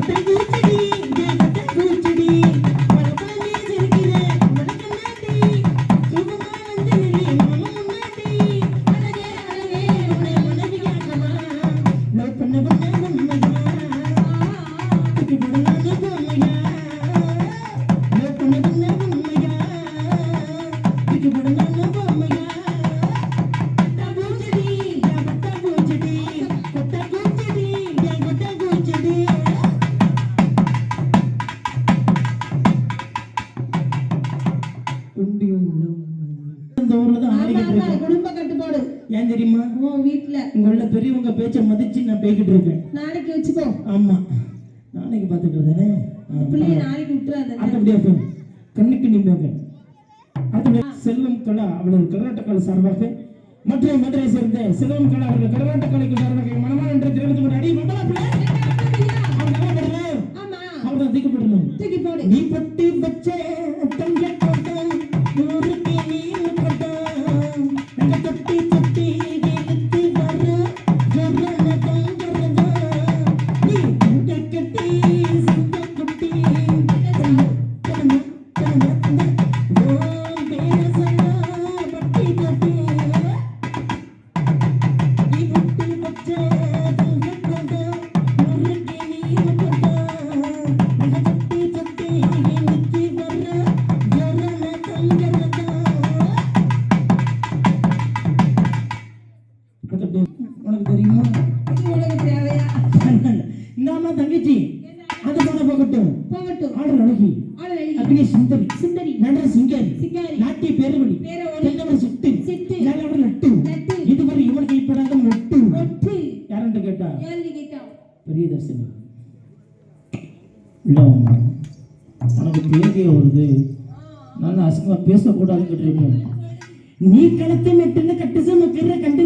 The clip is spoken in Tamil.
Tem 20 mil. வீட்டுல இங்க உள்ள பெரியவங்க பேச்ச மதிச்சு நான் பேய்கிட்டு இருக்கேன். நாளைக்கு வச்சுக்கோ. ஆமா. நாளைக்கு பாத்துக்கிறது தானே? பிள்ளைய நாளைக்கு விட்டுறாத. அடுத்தபடியா போய் கண்ணுக்கு அடுத்தபடியா செல்வம் கலா அவளது கரகாட்டக்கலை சார்பாக மற்ற மதுரை சேர்ந்த செல்வம் கலா அவர்கள் கரகாட்டக்கலைக்கு சார்பாக மனமான என்று தெரிவித்து அடி மங்களா பிள்ளை. அவங்க என்ன பண்றாங்க? அவங்க தூக்கி போடு. நீ பட்டு பச்ச தங்க உனக்கு தெரியுமா? தேவையா? இந்தாமா தங்கச்சி. அது போன போகட்டும். போகட்டும். ஆடல் அழகி. அக்னி சுந்தரி. சுந்தரி. நடன சிங்காரி. சிங்காரி. நாட்டிய பேரவழி பேரவழி. சிட்டு. சிட்டு. நல்லவர் நட்டு நட்டு. இதுவரை இவன் கைப்படாத மொட்டு ஒட்டு யாருன்னு கேட்டா? ஏழு கேட்டான்? பிரியதர்ஷினி இல்ல அம்மா உனக்கு தேதிய வருது. நான் அசிங்கமா பேசக்கூடாதுன்னு கேட்டிருக்கேன் நீ கழுத்தை மெட்டுன்னு கட்டு சுமக்கிற கண்டு